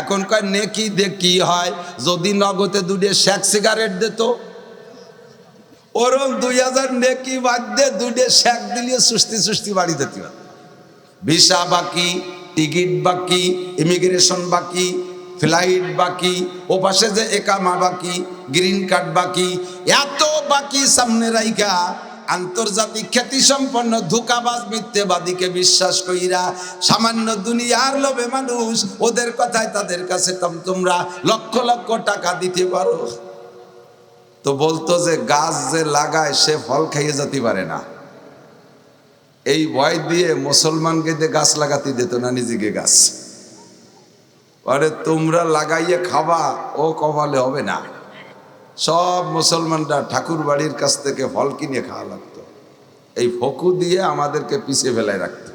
এখনকার নেকি দে কি হয়? যদি নগদে দুটে শেক সিগারেট দিত? ওরম দুই হাজার নেকি বাদ দিয়ে দুটে শেক দিলিয়ে সুস্তি সুস্তি বাড়ি দিতে ভিসা বাকি, টিকিট বাকি, ইমিগ্রেশন বাকি, ফ্লাইট বাকি ও পাশে যে একামা বাকি, গ্রিন কার্ড বাকি, এত বাকি সামনে রাইকা আন্তর্জাতিক খ্যাতি সম্পন্ন ধোকাবাজ মিথ্যেবাদীকে বিশ্বাস কইরা সামান্য দুনিয়ার লোভে মানুষ ওদের কথায় তাদের কাছে তম তোমরা লক্ষ লক্ষ টাকা দিতে পারো। তো বলতো যে গাছ যে লাগায় সে ফল খাইয়ে যেতে পারে না। এই ভয় দিয়ে মুসলমানকে যে গাছ লাগাতে দিত না নিজেকে গাছ। আরে তোমরা লাগাইয়ে খাবা, ও কপালে হবে না। সব মুসলমানরা ঠাকুর বাড়ির কাছ থেকে ফল কিনে খাওয়া লাগতো। এই ফকু দিয়ে আমাদেরকে পিছিয়ে ফেলায় রাখত।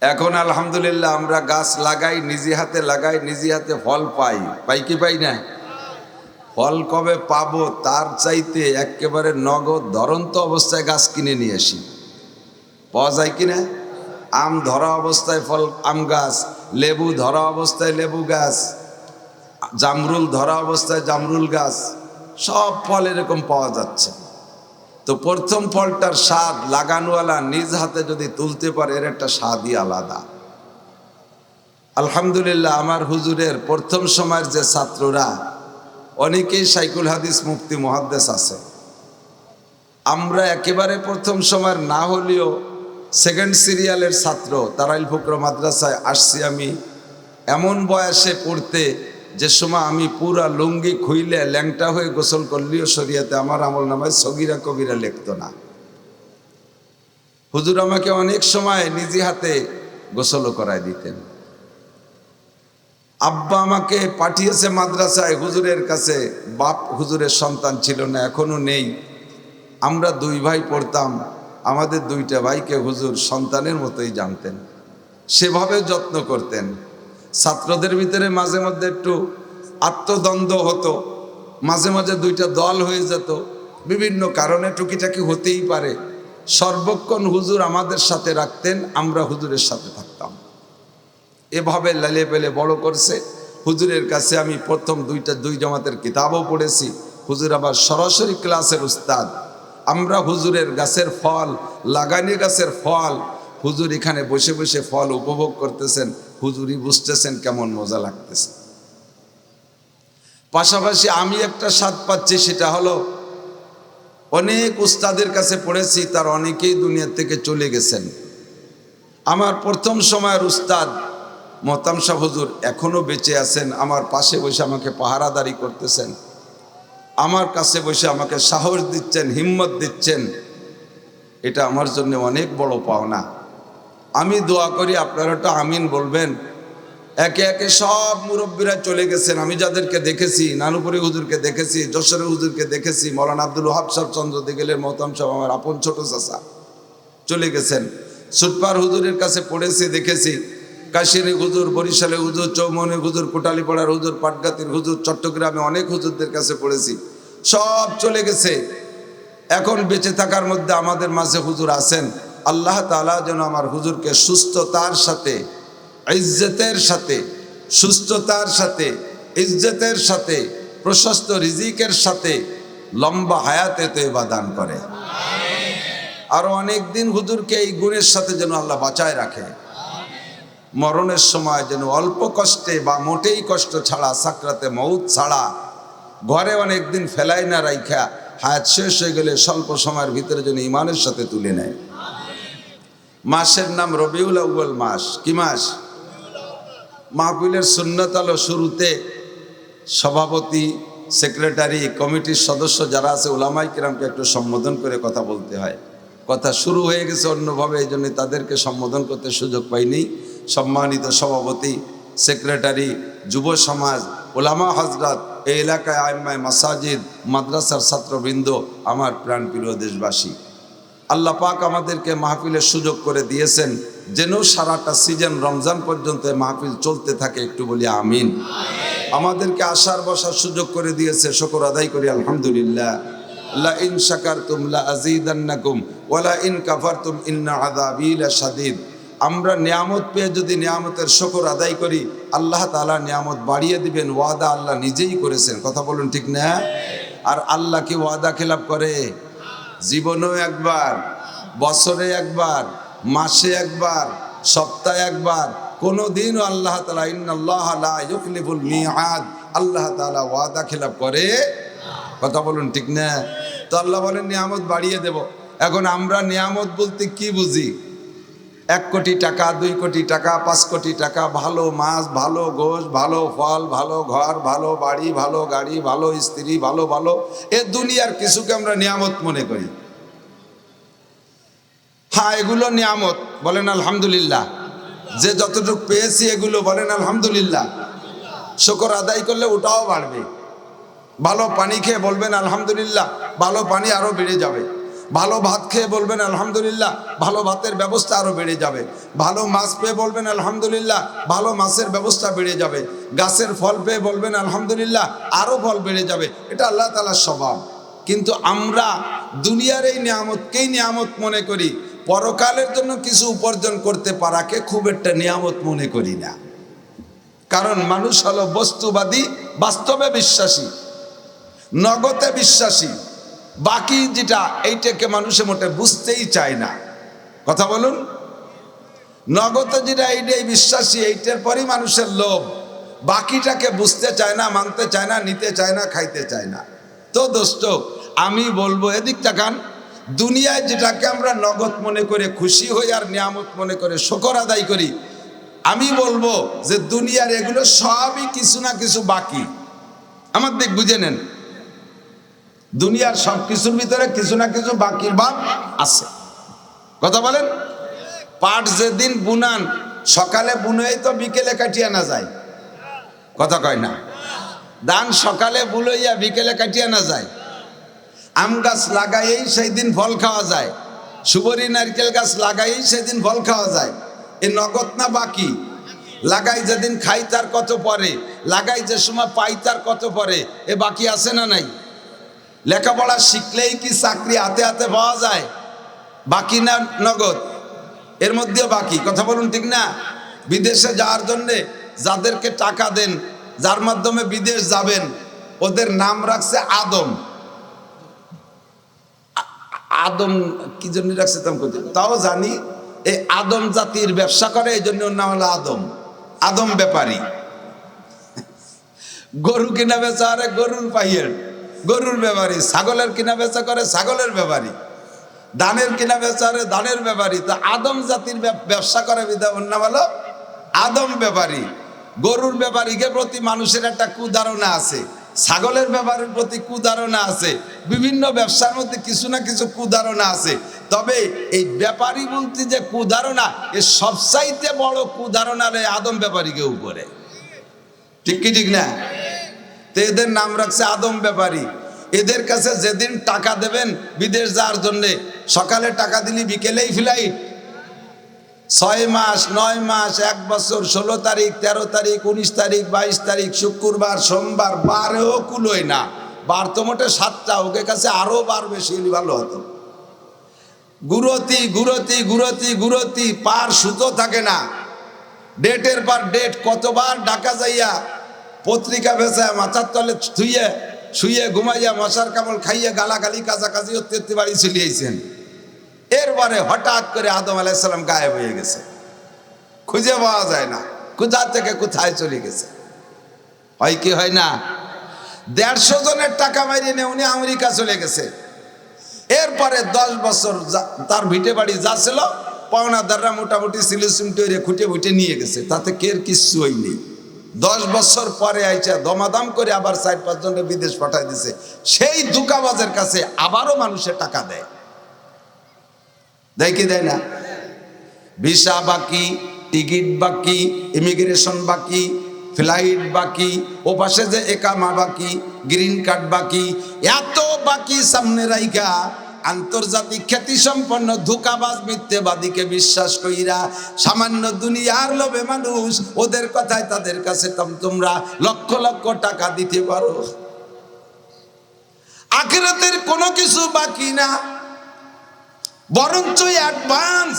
এখন আলহামদুলিল্লাহ আমরা গাছ লাগাই, নিজে হাতে লাগাই, নিজে হাতে ফল পাই। পাই কি পাই না? ফল কবে পাবো তার চাইতে একেবারে নগদ ধরন্ত অবস্থায় গাছ কিনে নিয়ে আসি। পাওয়া যায় কিনা আম ধরা অবস্থায় ফল, আম গাছ, লেবু ধরা অবস্থায় লেবু গাছ জামরুল ধরা অবস্থায় জামরুল গাছ, সব ফল এরকম পাওয়া যাচ্ছে। তো প্রথম ফলটার স্বাদ লাগানোওয়ালা নিজ হাতে যদি তুলতে পারে, এর একটা স্বাদই আলাদা। আলহামদুলিল্লাহ, আমার হুজুরের প্রথম সময়ের যে ছাত্ররা, অনেকেই সাইকুল হাদিস মুফতি মহাদ্দেশ আছে। আমরা একেবারে প্রথম সময়ের না হলেও সেকেন্ড সিরিয়ালের ছাত্র, তারাইল ফকর মাদ্রাসায় আসছি আমি। এমন বয়সে পড়তে যে সময় আমি পুরা লুঙ্গি খুইলে ল্যাংটা হয়ে গোসল করলিও শরিয়াতে আমার আমল নামায় সগিরা কবিরা লিখতো না। হুজুর আমাকে অনেক সময় নিজে হাতে গোসলও করায় দিতেন। আব্বা আমাকে পাঠিয়েছে মাদ্রাসায়, হুজুরের কাছে বাপ হুজুরের সন্তান ছিল না, এখনও নেই। আমরা দুই ভাই পড়তাম, আমাদের দুইটা ভাইকে হুজুর সন্তানের মতোই জানতেন। সেভাবে যত্ন করতেন। ছাত্রদের ভিতরে মাঝে মধ্যে একটু আত্মদ্বন্দ্ব হতো, মাঝে মাঝে দুইটা দল হয়ে যেত। বিভিন্ন কারণে টুকিটাকি হতেই পারে। সর্বক্ষণ হুজুর আমাদের সাথে রাখতেন, আমরা হুজুরের সাথে থাকতাম। এভাবে লালে পেলে বড় করছে। হুজুরের কাছে আমি প্রথম দুইটা, দুই জমাতের কিতাবও পড়েছি। হুজুর আবার সরাসরি ক্লাসের উস্তাদ। আমরা হুজুরের গাছের ফল, লাগানি গাছের ফল, হুজুর এখানে বসে বসে ফল উপভোগ করতেছেন। হুজুরই বুঝতেছেন কেমন মজা লাগতেছে। পাশাপাশি আমি একটা স্বাদ পাচ্ছি, সেটা হলো অনেক উস্তাদের কাছে পড়েছি, তার অনেকেই দুনিয়া থেকে চলে গেছেন। আমার প্রথম সময়ের উস্তাদ মতাম শাহ হুজুর এখনও বেঁচে আছেন, আমার পাশে বসে আমাকে পাহারাদারি করতেছেন। আমার কাছে বসে আমাকে সাহস দিচ্ছেন, হিম্মত দিচ্ছেন। এটা আমার জন্য অনেক বড় পাওনা। আমি দোয়া করি, আপনারা ওটা আমিন বলবেন। একে একে সব মুরব্বীরা চলে গেছেন। আমি যাদেরকে দেখেছি, নানুপুরি হুজুরকে দেখেছি, যশোরে হুজুরকে দেখেছি, মৌলানা আব্দুল ওহাব সাহ চন্দ্র দিগেলের মহতাম সাহেব, আমার আপন ছোট চাষা চলে গেছেন। সুটপার হুজুরের কাছে পড়েছি, দেখেছি। কাশিনী হুজুর, বরিশালে হুজুর চৌমনি হুজুর, কোটালীপাড়ার হুজুর, পাটগাতির হুজুর, চট্টগ্রামে অনেক হুজুরদের কাছে পড়েছি। সব চলে গেছে। এখন বেঁচে থাকার মধ্যে আমাদের মাঝে হুজুর আছেন। আল্লাহ তালা যেন আমার হুজুরকে সুস্থতার সাথে, ইজ্জতের সাথে, সুস্থতার সাথে, ইজ্জতের সাথে, প্রশস্ত রিজিকের সাথে লম্বা হায়াতে তো দান করে। আরও অনেক দিন হুজুরকে এই গুণের সাথে যেন আল্লাহ বাঁচায় রাখে। মরণের সময় যেন অল্প কষ্টে বা মোটেই কষ্ট ছাড়া, সাকরাতে মৌত ছাড়া, ঘরে অনেক দিন ফেলাই না রাইখা, হায়াত শেষ হয়ে গেলে স্বল্প সময়ের ভিতরে যেন ইমানের সাথে তুলে নেয়। মাসের নাম রবিউল আউ্বল মাস। কি মাস? মাহফিলের সুন্নত আলো শুরুতে সভাপতি, সেক্রেটারি, কমিটির সদস্য যারা আছে ওলামাই কিরামকে একটু সম্বোধন করে কথা বলতে হয়। কথা শুরু হয়ে গেছে অন্যভাবে, এই জন্য তাদেরকে সম্বোধন করতে সুযোগ পাইনি। সম্মানিত সভাপতি, সেক্রেটারি, যুব সমাজ ওলামা হজরত, এই এলাকায় আইমায় মাসাজিদ, মাদ্রাসার ছাত্রবৃন্দ, আমার প্রাণপ্রিয় দেশবাসী। আল্লাহ পাক আমাদেরকে মাহফিলের সুযোগ করে দিয়েছেন, যেন সারাটা সিজন রমজান পর্যন্ত মাহফিল চলতে থাকে। একটু বলি আমিন। আমাদেরকে আসার বসার সুযোগ করে দিয়েছে, শকর আদায় করি, আলহামদুলিল্লাহ। লা ইন শাকারতুম লা আযীদান্নাকুম ওয়া লা ইন কাফারতুম ইন্না আযাবি লাশাদীদ আমরা নিয়ামত পেয়ে যদি নিয়ামতের শকর আদায় করি, আল্লাহ তালা নিয়ামত বাড়িয়ে দিবেন, ওয়াদা আল্লাহ নিজেই করেছেন। কথা বলুন ঠিক না? আর আল্লাহ কি ওয়াদা খেলাপ করে? জীবনেও একবার, বছরে একবার, মাসে একবার, সপ্তাহে একবার কোনো দিনও আল্লাহ তালা ইন্নাল্লাহ লা ইউখলিফুল মিআদ, আল্লাহ তালা ওয়াদা খেলাপ করে কথা বলুন ঠিক না? তো আল্লাহ বলেন, নিয়ামত বাড়িয়ে দেব। এখন আমরা নিয়ামত বলতে কি বুঝি? এক কোটি টাকা, দুই কোটি টাকা, পাঁচ কোটি টাকা, ভালো মাছ, ভালো গোশ, ভালো ফল, ভালো ঘর, ভালো বাড়ি, ভালো গাড়ি, ভালো স্ত্রী, ভালো ভালো। এ দুনিয়ার কিছুকে আমরা নিয়ামত মনে করি। হ্যাঁ এগুলো নিয়ামত, বলেন আলহামদুলিল্লাহ। যে যতটুকু পেয়েছি এগুলো, বলেন আলহামদুলিল্লাহ। শুকর আদায় করলে ওটাও বাড়বে। ভালো পানি খেয়ে বলবেন আলহামদুলিল্লাহ, ভালো পানি আরও বেড়ে যাবে। ভালো ভাত খেয়ে বলবেন আলহামদুলিল্লাহ, ভালো ভাতের ব্যবস্থা আরও বেড়ে যাবে। ভালো মাছ পেয়ে বলবেন আলহামদুলিল্লাহ, ভালো মাছের ব্যবস্থা বেড়ে যাবে। গাছের ফল পেয়ে বলবেন আলহামদুলিল্লাহ আরও ফল বেড়ে যাবে। এটা আল্লাহ তালার স্বভাব। কিন্তু আমরা দুনিয়ার এই নিয়ামতকেই নিয়ামত মনে করি, পরকালের জন্য কিছু উপার্জন করতে পারাকে খুব একটা নিয়ামত মনে করি না। কারণ মানুষ হলো বস্তুবাদী, বাস্তবে বিশ্বাসী, নগদে বিশ্বাসী। বাকি যেটা এইটাকে মানুষে মোটে বুঝতেই চায় না। কথা বলুন। নগদে যেটা এইটাই বিশ্বাসী, এইটার পরই মানুষের লোভ। বাকিটাকে বুঝতে চায় না, মানতে চায় না, নিতে চায় না, খাইতে চায় না। তো দোস্ত, আমি বলব এদিক তাকান দুনিয়ায় যেটাকে আমরা নগদ মনে করে খুশি হই আর নিয়ামত মনে করে শকর আদায় করি, আমি বলব যে দুনিয়ার এগুলো সবই কিছু না কিছু বাকি। আমার দিক বুঝে নেন। দুনিয়ার সব কিছুর ভিতরে কিছু না কিছু বাকির ভাব আছে। কথা বলেন? পাট যেদিন বুনান, সকালে বুনেই তো বিকেলে কাটিয়ে না যায়। কথা কয় না? ধান সকালে বুলইয়া বিকেলে কাটিয়ে না যায়। আম গাছ লাগাইয়েই সেই দিন ফল খাওয়া যায়। সুবরি নারকেল গাছ লাগাইয়েই সেদিন ফল খাওয়া যায়। এ নগদ না বাকি? লাগাই যেদিন খাই তার কত পরে? লাগাই যে সময় পাই তার কত পরে? এ বাকি আছে না নাই? লেখাপড়া শিখলেই কি চাকরি হাতে হাতে পাওয়া যায়? বাকি না নগদ? এর মধ্যেও বাকি। কথা বলুন ঠিক না? বিদেশে যাওয়ার জন্যে যাদেরকে টাকা দেন, যার মাধ্যমে বিদেশ যাবেন, ওদের নাম রাখছে আদম। আদম কি জন্য রাখছে তাও জানি। এই আদম জাতির ব্যবসা করে, এই জন্য নাম হলো আদম। আদম ব্যাপারী। গরু কিনা বেচা, আরে গরুর পাইয়ের। গরুর ব্যাপারী ছাগলের কিনা বেচা করে, ছাগলের ব্যাপারী ধানের কিনা বেচা আরে ধানের ব্যাপারী তো আদম জাতির ব্যবসা করে বিধা নাম হলো আদম ব্যাপারী গরুর ব্যাপারীকে প্রতি মানুষের একটা কুধারণা আছে। ছাগলের ব্যাপারের প্রতি কুধারণা আছে। বিভিন্ন ব্যবসার মধ্যে কিছু না কিছু কুধারণা আছে। তবে এই ব্যাপারী বলতে যে কুধারণা, এ সবচাইতে বড় কুধারণা রে আদম ব্যাপারীকে উপরে। ঠিক কি, ঠিক না? এদের নাম রাখছে আদম ব্যাপারী। এদের কাছে যেদিন টাকা দেবেন বিদেশ যাওয়ার জন্যে, সকালে টাকা দিলি, বিকেলেই ফ্লাইট ছয় মাস, নয় মাস, এক বছর, ষোলো তারিখ, তেরো তারিখ, উনিশ তারিখ, বাইশ তারিখ, শুক্রবার, সোমবার, বারেও কুলোয় না। বার তো মোটে সাতটা, ওকে কাছে আরও বার বেশি ভালো হতো। গুরতি গুরতি গুরতি গুরতি, পার সুতো থাকে না। ডেটের পর ডেট, কতবার ডাকা যাইয়া পত্রিকা বেচায় মাথার তলে থুইয়ে শুয়ে ঘুমাইয়া, মশার কামড় খাইয়ে, গালাগালি কাছাকাছি অত্যত্তি বাড়ি চলিয়েছেন এরপরে হঠাৎ করে আদম আলাইসাল্লাম গায়েব হয়ে গেছে। খুঁজে পাওয়া যায় না, কোথা থেকে কোথায় চলে গেছে। হয় কি, হয় না? দেড়শো জনের টাকা মারিয়ে নিয়ে উনি আমেরিকা চলে গেছে। এরপরে দশ বছর তার ভিটে বাড়ি যা ছিল, পাওনাদাররা মোটামুটি সিলিসিম তৈরি খুঁটে খুঁটে নিয়ে গেছে। তাতে কের কিচ্ছু হই নেই। দশ বছর পরে আইসা দমাদম করে আবার চার পাঁচ জনের বিদেশ পাঠাই দিছে। সেই দুকাবাজের কাছে আবারও মানুষের টাকা দেয়। দেয় কি দেয় না? ভিসা বাকি, টিকিট বাকি, ইমিগ্রেশন বাকি, ফ্লাইট বাকি ও পাশে যে একামা বাকি, গ্রিন কার্ড বাকি, এত বাকি সামনে রাইকা আন্তর্জাতিক খ্যাতি সম্পন্ন ধোকাবাজ মিথ্যেবাদীকে বিশ্বাস কইরা সামান্য দুনিয়ার লোভে মানুষ ওদের কথায় তাদের কাছে তম তোমরা লক্ষ লক্ষ টাকা দিতে পারো। আখেরাতের কোনো কিছু বাকি না। বরঞ্চ অ্যাডভান্স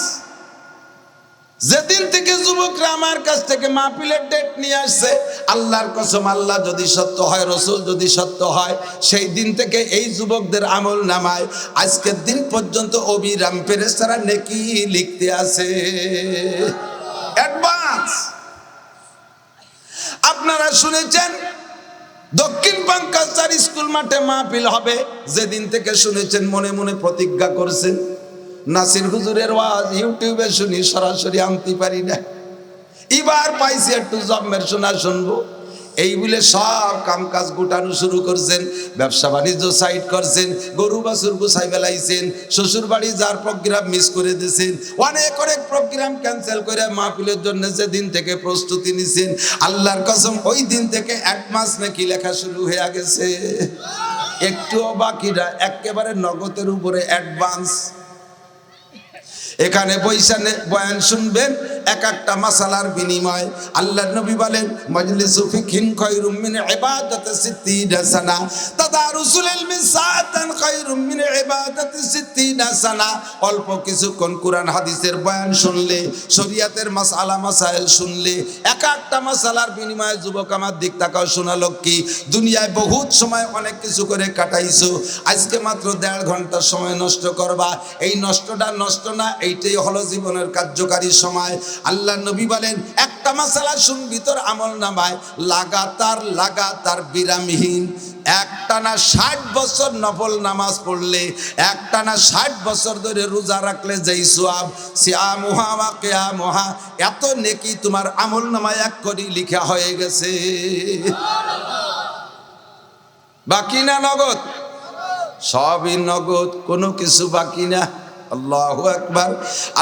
যেদিন থেকে যুবকরা আমার কাছ থেকে মাহফিলের ডেট নিয়ে আসছে, আল্লাহর কসম, আল্লাহ যদি সত্য হয়, রসুল যদি সত্য হয়, সেই দিন থেকে এই যুবকদের আমল নামায়। আজকের দিন পর্যন্ত অবিরাম ফেরেস্তারা নেকি লিখতে আছে। অ্যাডভান্স আপনারা শুনেছেন, দক্ষিণ পাঙ্কাচার স্কুল মাঠে মাহফিল হবে, যেদিন থেকে শুনেছেন, মনে মনে প্রতিজ্ঞা করছেন। নাসির হুজুরের ওয়াজ ইউটিউবে শুনি, সরাসরি আনতে পারি না। এবার পাইছি একটু জন্মের শোনা শুনব। এই বলে সব কাম কাজ গুটানো শুরু করছেন, ব্যবসা বাণিজ্য সাইড করছেন, গরু বাছুর গুছাই বেলাইছেন শ্বশুর বাড়ি যার প্রোগ্রাম মিস করে দিয়েছেন অনেক অনেক প্রোগ্রাম ক্যান্সেল করে মাহফিলের জন্য যে দিন থেকে প্রস্তুতি নিছেন, আল্লাহর কসম ওই দিন থেকে এক মাস নাকি লেখা শুরু হয়ে গেছে। একটুও বাকিরা একেবারে নগদের উপরে অ্যাডভান্স এখানে বৈশানে বয়ান শুনবেন এক একটা মাসালার বিনিময় আল্লাহ নবী বলেন, মজলিসু ফিকহিন খায়রুম মিন ইবাদাতি সিত্তিনা সানা তাদারুসুল ইলমি সাআতান মিন ইবাদাতি সিত্তিনা সানা অল্প কিছুক্ষণ কোরআন হাদিসের বয়ান শুনলে, শরীয়তের মাসালা মাসাইল শুনলে, এক একটা মাসালার বিনিময়ে যুবক আমার দিক তাকাও শোনালো কি? দুনিয়ায় বহুত সময় অনেক কিছু করে কাটাইছো, আজকে মাত্র দেড় ঘণ্টা সময় নষ্ট করবা। এই নষ্টটা নষ্ট না, এইটাই হলো জীবনের কার্যকারী সময়। আল্লাহ নবী বলেন, একটা মাসালা শুনবি তোর আমল নামায়, লাগাতার লাগাতার বিরামহীন। একটানা ষাট বছর নফল নামাজ পড়লে একটানা ষাট বছর ধরে রোজা রাখলে যেই সোয়াব সিয়া মোহা বা কেয়া মোহা এত নেকি তোমার আমল নামায় এক করি লিখা হয়ে গেছে। বাকি না নগদ? সবই নগদ, কোনো কিছু বাকি না। আল্লাহ একবার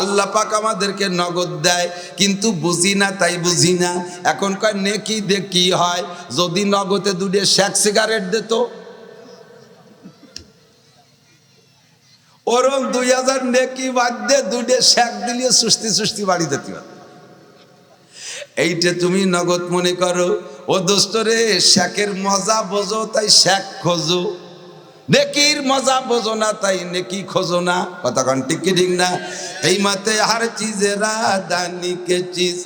আল্লাহ পাক আমাদেরকে নগদ দেয়, কিন্তু বুঝি না, তাই বুঝি না। এখন কয়, নেকি দে কি হয়, যদি নগদে দুটে শেক সিগারেট দিত। ওরম দুই হাজার নেকি বাদ দিয়ে দুটে শেক দিলিয়ে সুস্তি সুস্তি বাড়ি দিতে পারত। এইটা তুমি নগদ মনে করো, ও দোস্তরে শেকের মজা বোঝো, তাই শেক খোঁজো। নেকির মজা বোঝো না, তাই নেকি খোঁজো না। কতক্ষণ টিকি ঠিক না? এই মাতে আর চিজে রাধানি কে চিজ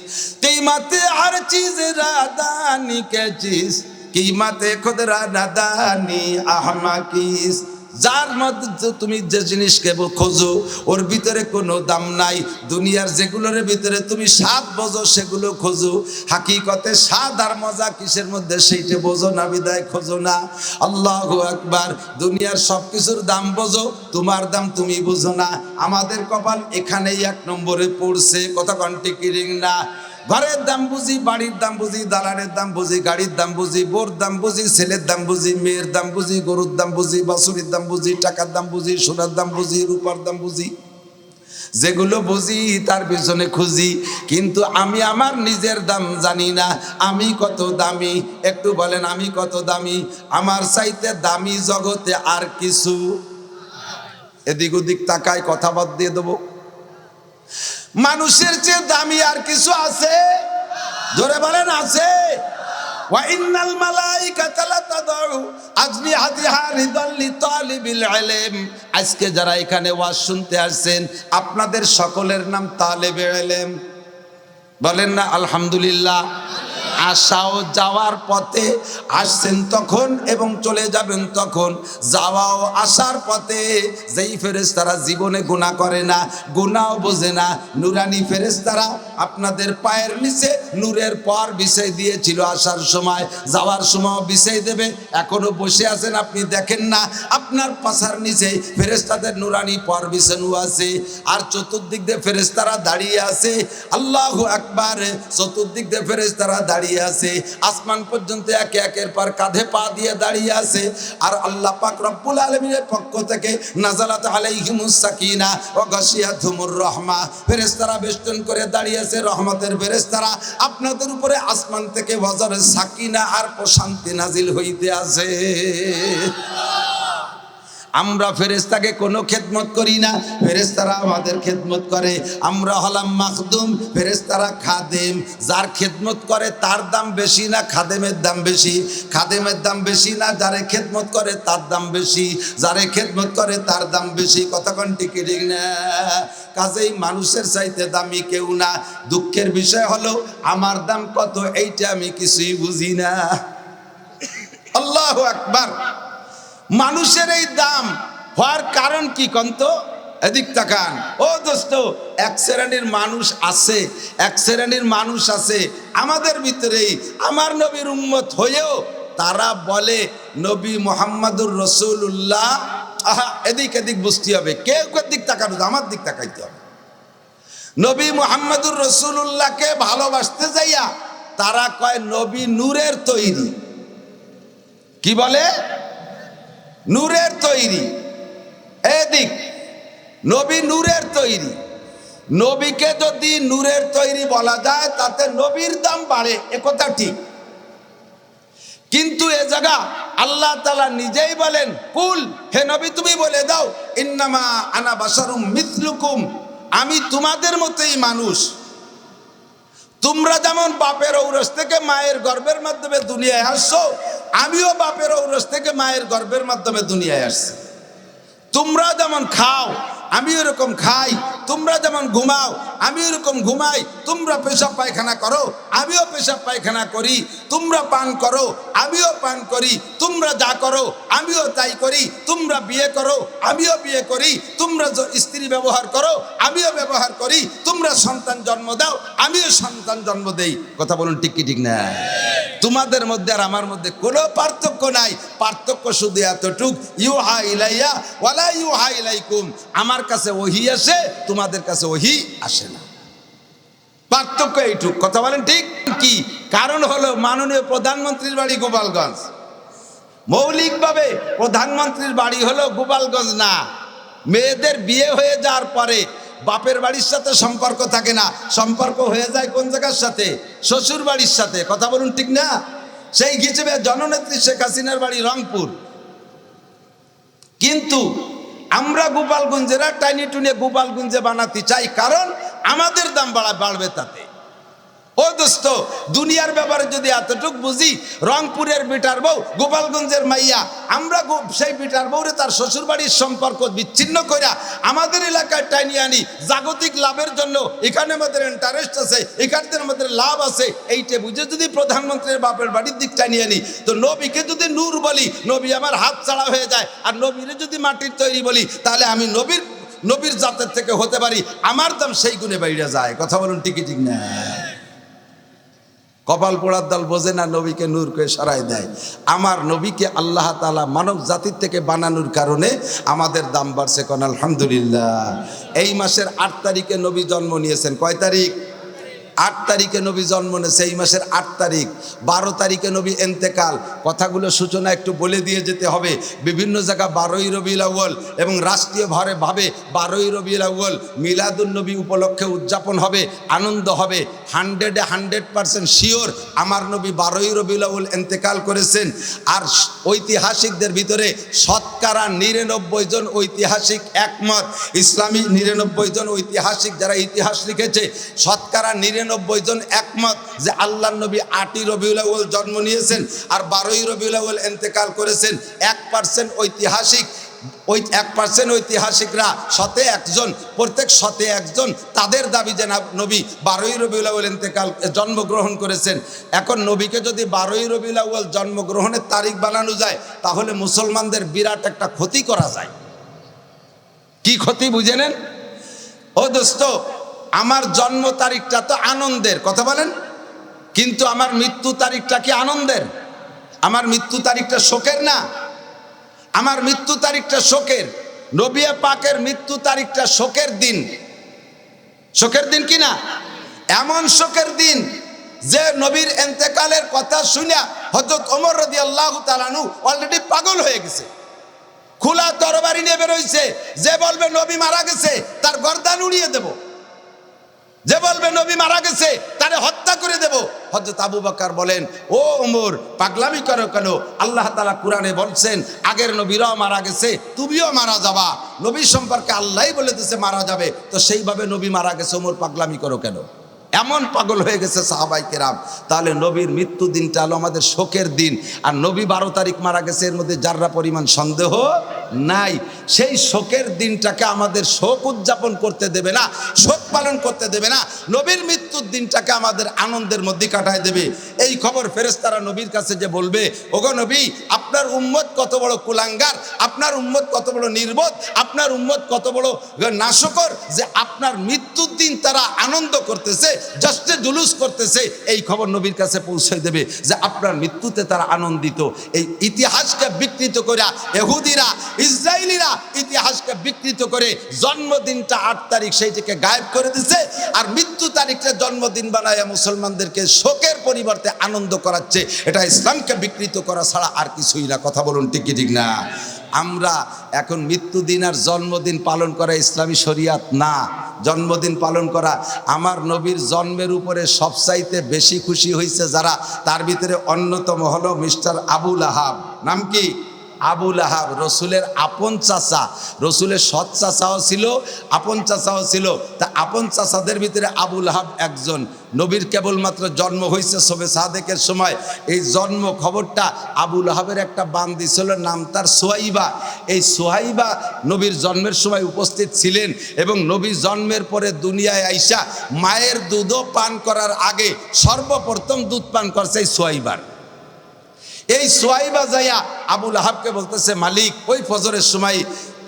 মাতে আর চিজ রাধানি কে চিজ, কি মাতে খুদরা নাদানি আহমা কিস। যার মধ্যে তুমি যে জিনিসকে খোঁজো, ওর ভিতরে কোনো দাম নাই। দুনিয়ার যেগুলোর ভিতরে তুমি স্বাদ বোঝো, সেগুলো খোঁজো। হাকিকতে স্বাদ আর মজা কিসের মধ্যে সেইটা বোঝো না, বিদায় খোঁজো না। আল্লাহ একবার দুনিয়ার সব কিছুর দাম বোঝো, তোমার দাম তুমি বুঝো না। আমাদের কপাল এখানেই এক নম্বরে পড়ছে। কথা কন্টি কিরিং না? ঘরের দাম বুঝি বাড়ির দাম বুঝি দালানের দাম বুঝি গাড়ির দাম বুঝি বোর দাম বুঝি ছেলের দাম বুঝি মেয়ের দাম বুঝি গরুর দাম বুঝি বাসুরির দাম বুঝি টাকার দাম বুঝি সোনার দাম বুঝি রূপার দাম বুঝি যেগুলো বুঝি তার পিছনে খুঁজি কিন্তু আমি আমার নিজের দাম জানি না আমি কত দামি একটু বলেন আমি কত দামি আমার চাইতে দামি জগতে আর কিছু এদিক ওদিক তাকায় কথা বাদ দিয়ে দেবো মানুষের চেয়ে দামি আর কিছু আছে? ধরে বলেন আছে। ওয়াইনাল ইলম। আজকে যারা এখানে ওয়াজ শুনতে আসছেন, আপনাদের সকলের নাম তালেবে ইলম। বলেন না, আলহামদুলিল্লাহ। আসাও যাওয়ার পথে আসছেন তখন এবং চলে যাবেন তখন। যাওয়াও আসার পথে যেই ফেরেশতারা জীবনে গুনাহ করে না গুণাও বোঝে না। নুরানি ফেরেশতারা আপনাদের পায়ের নিচে নূরের পর বিষয় দিয়েছিল আসার সময়। যাওয়ার সময় বিষয় দেবে। এখনও বসে আছেন, আপনি দেখেন না। আপনার পাশার নিচে ফেরেশতাদের নুরানি পর বিছানো আছে। আর চতুর্দিক দিয়ে ফেরেশতারা দাঁড়িয়ে আছে। আল্লাহ আকবার, চতুর্দিক দিয়ে ফেরেশতারা দাঁড়িয়ে আছে। আসমান পর্যন্ত একে একের পর কাঁধে পা দিয়ে দাঁড়িয়ে আছে। আর আল্লাহ পাক রব্বুল আলমিনের পক্ষ থেকে নাজালাত আলাইহিমুস সাকিনা ও গাশিয়াতুমুর রহমা। ফেরেশতারা বেষ্টন করে দাঁড়িয়ে আছে রহমতের ফেরেশতারা। আপনাদের উপরে আসমান থেকে বজরের সাকিনা আর প্রশান্তি নাজিল হইতে আছে। আমরা ফেরেস্তাকে কোনো খেদমত করি না। ফেরেস্তারা আমাদের খেদমত করে। আমরা হলাম মাখদুম ফেরেস্তারা খাদেম। যার খেদমত করে তার দাম বেশি না, খাদেমের দাম বেশি। খাদেমের দাম বেশি না, যারে খেদমত করে তার দাম বেশি। যারে খেদমত করে তার দাম বেশি। কতক্ষণ টিকে না? কাজেই মানুষের চাইতে দামি কেউ না। দুঃখের বিষয় হলো, আমার দাম কত, এইটা আমি কিছুই বুঝি না। আল্লাহ আকবার। মানুষের এই দাম হওয়ার কারণ কি কন্ত? এদিক তাকান। ও দোস্ত, এক শ্রেণির মানুষ আছে, এক শ্রেণির মানুষ আছে। আমাদের ভিতরেই আমার নবীর উম্মত হয়েও তারা বলে, নবী মোহাম্মদুর রসুল্লাহ আহা, এদিক এদিক বুঝতে হবে। কেউ কেউ দিক তাকানো, আমার দিক তাকাইতে হবে। নবী মোহাম্মদুর রসুল্লাহকে ভালোবাসতে যাইয়া তারা কয়, নবী নূরের তৈরি। কি বলে? নূরের তৈরি। এদিক, নবী নূরের তৈরি। নবীকে যদি নূরের তৈরি বলা যায়, তাতে নবীর দাম বাড়ে একথা ঠিক। কিন্তু এ জায়গা আল্লাহ তালা নিজেই বলেন, কুল, হে নবী, তুমি বলে দাও, ইন্নামা আনা বাসারুম মিথলুকুম আমি তোমাদের মতোই মানুষ। তোমরা যেমন বাপের ঔরস থেকে মায়ের গর্বের মাধ্যমে দুনিয়ায় আসছো, আমিও বাপের ঔরস থেকে মায়ের গর্বের মাধ্যমে দুনিয়ায় আসছি। তোমরা যেমন খাও আমি এরকম খাই, তোমরা যেমন ঘুমাও, আমি এরকম ঘুমাই, তোমরা পেশাব পায়খানা করো, আমিও পেশাব পায়খানা করি, তোমরা পান করো, আমিও পান করি, তোমরা যা করো, আমিও তাই করি, তোমরা বিয়ে করো, আমিও বিয়ে করি, তোমরা স্ত্রী ব্যবহার করো, আমিও ব্যবহার করি, তোমরা সন্তান জন্ম দাও, আমিও সন্তান জন্ম দেই। কথা বলুন ঠিক কি ঠিক না? তোমাদের মধ্যে আর আমার মধ্যে কোনো পার্থক্য নাই। পার্থক্য শুধু এতটুক, ইউহা ইলাইয়া ওয়ালা ইউহা ইলাইকুম। আমার কাছে ওহি আসে, তোমাদের কাছে ওহি আসে না। পার্থক্য এইটুক, কথা বলেন ঠিক? কি? কারণ হলো মাননীয় প্রধানমন্ত্রীর বাড়ি গোপালগঞ্জ। মৌলিকভাবে প্রধানমন্ত্রীর বাড়ি হলো গোপালগঞ্জ না। মেয়েদের বিয়ে হয়ে যাওয়ার পরে বাপের বাড়ির সাথে সম্পর্ক থাকে না। সম্পর্ক হয়ে যায় কোন জায়গার সাথে? শ্বশুর বাড়ির সাথে। কথা বলুন ঠিক না? সেই হিসেবে জননেত্রী শেখ হাসিনার বাড়ি রংপুর। কিন্তু আমরা গোপালগঞ্জেরা টাইনি টুনে গোপালগঞ্জে বানাতে চাই, কারণ আমাদের দাম বাড়া বাড়বে তাতে। ও দোস্ত, দুনিয়ার ব্যাপারে যদি এতটুক বুঝি, রংপুরের বিটার বউ, গোপালগঞ্জের মাইয়া, আমরা সেই বিটার বউরে তার শ্বশুর বাড়ির সম্পর্ক বিচ্ছিন্ন কইরা আমাদের এলাকায় টাইনি আনি, জাগতিক লাভের জন্য এখানে আমাদের ইন্টারেস্ট আছে এখানে আমাদের লাভ আছে, এইটা বুঝে যদি প্রধানমন্ত্রীর বাপের বাড়ির দিক টাইনি আনি, তো নবীকে যদি নূর বলি, নবী আমার হাত ছাড়া হয়ে যায়, আর নবীরে যদি মাটির তৈরি বলি, তাহলে আমি নবীর নবীর জাতের থেকে হতে পারি, আমার দাম সেই গুণে বাইরে যায়, কথা বলুন টিকি ঠিক না? কপাল পোড়ার দল বোঝে না, নবীকে নূর করে সরাই দেয়। আমার নবীকে আল্লাহ তালা মানব জাতির থেকে বানানোর কারণে আমাদের দাম বাড়ছে কোন, আলহামদুলিল্লাহ। এই মাসের আট তারিখে নবী জন্ম নিয়েছেন। কয় তারিখ? আট তারিখে নবী জন্ম নিয়েছে সেই মাসের আট তারিখ। বারো তারিখে নবী এন্তেকাল। কথাগুলো সূচনা একটু বলে দিয়ে যেতে হবে। বিভিন্ন জায়গা বারোই রবিউল আউ্বল এবং রাষ্ট্রীয় ভাবে বারোই রবিউল মিলাদুল নবী উপলক্ষে উদযাপন হবে, আনন্দ হবে। হান্ড্রেডে হান্ড্রেড পার্সেন্ট শিওর আমার নবী বারোই রবিউল আউ্বল এন্তেকাল করেছেন। আর ঐতিহাসিকদের ভিতরে শতকরা নিরানব্বই জন ঐতিহাসিক একমত। ইসলামী নিরানব্বই জন ঐতিহাসিক যারা ইতিহাস লিখেছে, শতকরা নিরানব্বই জন একমত যে আল্লাহ নবী আটই রবিউল আউ্বল জন্ম নিয়েছেন আর বারোই রবিউল আউ্বল এন্তেকাল করেছেন। এক পার্সেন্ট ঐতিহাসিক, ওই এক পার্সেন্ট ঐতিহাসিকরা শতে একজন, প্রত্যেক শতে একজন তাদের দাবি যে নবী বারোই রবিউল আউ্বল এন্তেকাল জন্মগ্রহণ করেছেন। এখন নবীকে যদি বারোই রবিউল আউ্বল জন্মগ্রহণের তারিখ বানানো যায়, তাহলে মুসলমানদের বিরাট একটা ক্ষতি করা যায়। কি ক্ষতি বুঝে নেন? ও দোস্ত আমার জন্ম তারিখটা তো আনন্দের, কথা বলেন। কিন্তু আমার মৃত্যু তারিখটা কি আনন্দের? আমার মৃত্যু তারিখটা শোকের না? আমার মৃত্যু তারিখটা শোকের। নবিয়া পাকের মৃত্যু তারিখটা শোকের দিন। শোকের দিন কি না? এমন শোকের দিন যে নবীর এন্তেকালের কথা শুনে হজরত ওমর রদি আল্লাহ তালানু অলরেডি পাগল হয়ে গেছে। খোলা তরবারি নিয়ে বেরোইছে। যে বলবে, নবী মারা গেছে, তার গর্দান উড়িয়ে দেব। যে বলবে নবী মারা গেছে, তারে হত্যা করে দেব। হজরত আবু বাকর বলেন, ও ওমর পাগলামি করো কেন? আল্লাহ তালা কোরআনে বলছেন, আগের নবীরাও মারা গেছে, তুমিও মারা যাবা। নবী সম্পর্কে আল্লাহই বলে দিছে মারা যাবে। তো সেইভাবে নবী মারা গেছে ওমর পাগলামি করো কেন? এমন পাগল হয়ে গেছে সাহাবাই কেরাম। তাহলে নবীর মৃত্যু দিনটা হলো আমাদের শোকের দিন। আর নবী বারো তারিখ মারা গেছে, এর মধ্যে যাররা পরিমাণ সন্দেহ নাই। সেই শোকের দিনটাকে আমাদের শোক উদযাপন করতে দেবে না, শোক পালন করতে দেবে না। নবীর মৃত্যুর দিনটাকে আমাদের আনন্দের মধ্যে কাটায় দেবে। এই খবর ফেরেস্তারা নবীর কাছে যে বলবে, ওগো নবী, আপনার উম্মত কত বড় কুলাঙ্গার, আপনার উম্মত কত বড় নির্বোধ, আপনার উম্মত কত বড় নাশকর যে আপনার মৃত্যুর দিন তারা আনন্দ করতেছে জাস্টে জুলুস করতেছে, এই খবর নবীর কাছে পৌঁছে দেবে যে আপনার মৃত্যুতে তারা আনন্দিত। এই ইতিহাসকে বিকৃত করে এহুদিরা ইসরায়েলিরা ইতিহাসকে বিকৃত করে জন্মদিনটা আট তারিখ সেইটিকে গায়েব করে দিছে আর মৃত্যু তারিখটা জন্মদিন বানায় মুসলমানদেরকে শোকের পরিবর্তে আনন্দ করাচ্ছে। এটা ইসলামকে বিকৃত করা ছাড়া আর কিছুই না। কথা বলুন ঠিক ঠিক না? আমরা এখন মৃত্যুদিন আর জন্মদিন পালন করা ইসলামী শরিয়াত না। জন্মদিন পালন করা আমার নবীর জন্মের উপরে সবচাইতে বেশি খুশি হয়েছে যারা, তার ভিতরে অন্যতম হলো মিস্টার আবুল আহাব। নাম কি? আবুল আহাব রসুলের আপন চাচা। রসুলের সৎ চাচাও ছিল, আপন চাচাও ছিল। তা আপন চাচাদের ভিতরে আবুল আহাব একজন। নবীর কেবলমাত্র জন্ম হয়েছে সবে সাদেকের সময়। এই জন্ম খবরটা আবুল আহাবের একটা বান্দি ছিল, নাম তার সোহাইবা। এই সোহাইবা নবীর জন্মের সময় উপস্থিত ছিলেন এবং নবীর জন্মের পরে দুনিয়ায় আইসা মায়ের দুধও পান করার আগে সর্বপ্রথম দুধ পান করছে এই সোহাইবার। এই সোয়াইবা যাইয়া আবুল আহাবকে বলতেছে, মালিক, ওই ফজরের সময়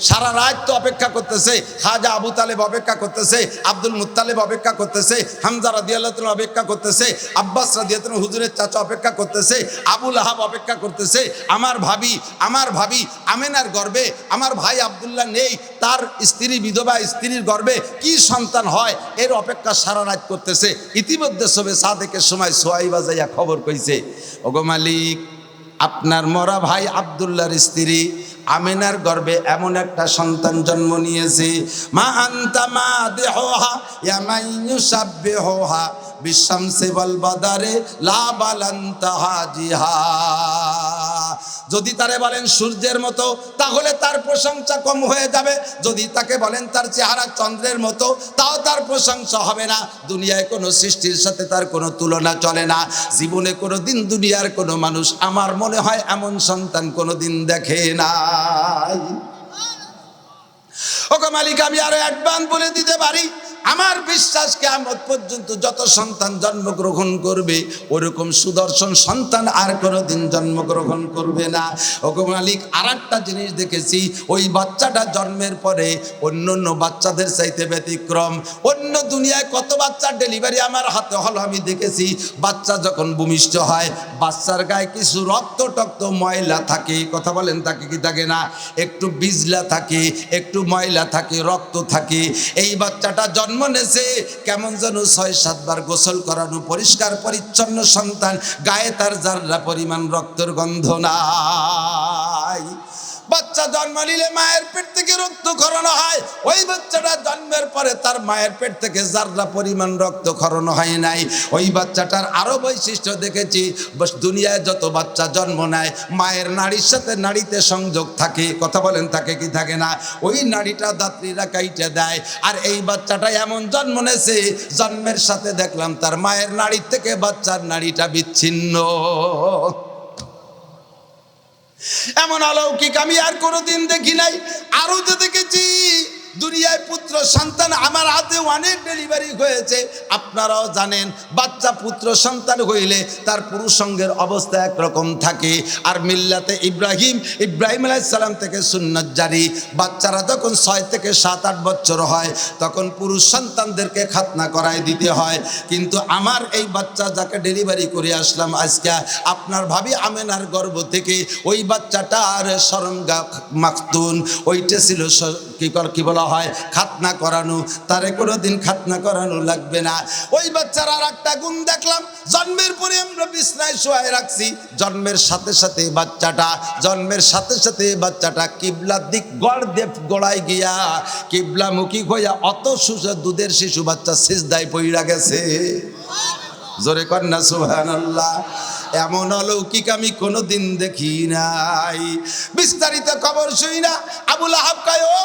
সারা রাত তো অপেক্ষা করতেছে, খাজা আবু তালেব অপেক্ষা করতেছে, আব্দুল মুত্তালেব অপেক্ষা করতেছে, হামজা রাদিয়াল্লাহ অপেক্ষা করতেছে, আব্বাস রাদিয়াতুল হুজুরের চাচা অপেক্ষা করতেছে, আবুল আহাব অপেক্ষা করতেছে, আমার ভাবি আমার ভাবি আমেনার গর্বে, আমার ভাই আবদুল্লাহ নেই, তার স্ত্রী বিধবা স্ত্রীর গর্বে কি সন্তান হয়? এর অপেক্ষা সারা রাত করতেছে। ইতিমধ্যে সবে সাদেকের সময় সোয়াইবা যাইয়া খবর কইছে, ওগো মালিক আপনার মরা ভাই আবদুল্লার স্ত্রী আমিনার গর্বে এমন একটা সন্তান জন্ম নিয়েছে, মা আন্তা মা দেহা ইয়ামাইনু সাব্বে হোহা বিশ্বামসে বল যদি তারে বলেন সূর্যের মতো, তাহলে তার প্রশংসা কম হয়ে যাবে। যদি তাকে বলেন তার চেহারা চন্দ্রের মতো, তাও তার প্রশংসা হবে না। দুনিয়ায় কোনো সৃষ্টির সাথে তার কোনো তুলনা চলে না। জীবনে কোনো দিন দুনিয়ার কোনো মানুষ আমার মনে হয় এমন সন্তান কোনো দিন দেখে নাই। ওকে মালিক, আমি আরও অ্যাডভান্স বলে দিতে পারি। আমার বিশ্বাস কেমন পর্যন্ত যত সন্তান জন্মগ্রহণ করবে, ওরকম সুদর্শন সন্তান আর কোনোদিন জন্মগ্রহণ করবে না। ওকে মালিক আর একটা জিনিস দেখেছি, ওই বাচ্চাটা জন্মের পরে অন্য অন্য বাচ্চাদের চাইতে ব্যতিক্রম। অন্য দুনিয়ায় কত বাচ্চার ডেলিভারি আমার হাতে হলো আমি দেখেছি, বাচ্চা যখন ভূমিষ্ঠ হয়, বাচ্চার গায়ে কিছু রক্ত টক্ত ময়লা থাকে, কথা বলেন তাকে কি থাকে না? একটু বিজলা থাকে, একটু ময়লা থাকে, রক্ত থাকে, এই বাচ্চাটা জন্ম নেছে কেমন যেন ছয়, সাতবার গোসল করানো, পরিষ্কার, পরিচ্ছন্ন সন্তান, গায়ে তার যাররা পরিমাণ রক্তের গন্ধ নাই। বাচ্চা জন্ম নিলে মায়ের পেট থেকে রক্ত খরণ হয়। ওই বাচ্চাটা জন্মের পরে তার মায়ের পেট থেকে যাররা পরিমাণ রক্ত খরণ হয় নাই, ওই বাচ্চাটার আরও বৈশিষ্ট্য দেখেছি। দুনিয়ায় যত বাচ্চা জন্ম নেয়, মায়ের নারীর সাথে নারীতে সংযোগ থাকে, কথা বলেন থাকে কি থাকে না? ওই নারীটা দাত্রীরা কাইটে দেয়, আর এই বাচ্চাটা এমন জন্ম নেছে, জন্মের সাথে দেখলাম তার মায়ের নারীর থেকে বাচ্চার নারীটা বিচ্ছিন্ন। এমন অলৌকিক আমি আর কোনোদিন দেখি নাই আরও তো দেখেছি। দুনিয়ায় পুত্র সন্তান আমার হাতে অনেক ডেলিভারি হয়েছে। আপনারাও জানেন, বাচ্চা পুত্র সন্তান হইলে তার পুরুষ সঙ্গের অবস্থা একরকম থাকে। আর মিল্লাতে ইব্রাহিম ইব্রাহিম আলাইসাল্লাম থেকে সুন্নত জারি। বাচ্চারা যখন ছয় থেকে সাত, আট বছর হয়, তখন পুরুষ সন্তানদেরকে খাতনা করায় দিতে হয়। কিন্তু আমার এই বাচ্চা যাকে ডেলিভারি করে আসলাম আজকে, আপনার ভাবি আমেনার গর্ভ থেকে, ওই বাচ্চাটার সরঙ্গা মাখতুন, ওইটা ছিল কি কি বলা হয়, খাতনা করানো। তারে কোনো দিন খাতনা করানো লাগবে না। ওই বাচ্চার আর একটা গুণ দেখলাম, জন্মের পরে আমরা বিছনায় শোয়াই রাখছি। জন্মের সাথে সাথে বাচ্চাটা, জন্মের সাথে সাথে বাচ্চাটা কিবলার দিক গড় দেব গড়ায় গিয়া, কিবলামুখী হইয়া অত সুসা দুধের শিশু বাচ্চা সিজদায় পইরা গেছে। জোরে কন্যা সুহান আল্লাহ এমন অলৌকিক আমি কোনো দিন দেখি নাই। বিস্তারিত খবর শুই না। আবুল আহাব ও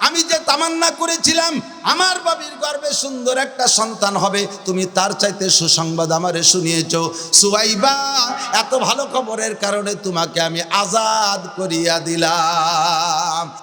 আমি যে তামান্না করেছিলাম, আমার বাবির গর্বে সুন্দর একটা সন্তান হবে। তুমি তার চাইতে সুসংবাদ আমারে শুনিয়েছ। সুয়াইবা এত ভালো খবরের কারণে তোমাকে আমি আজাদ করিয়া দিলাম।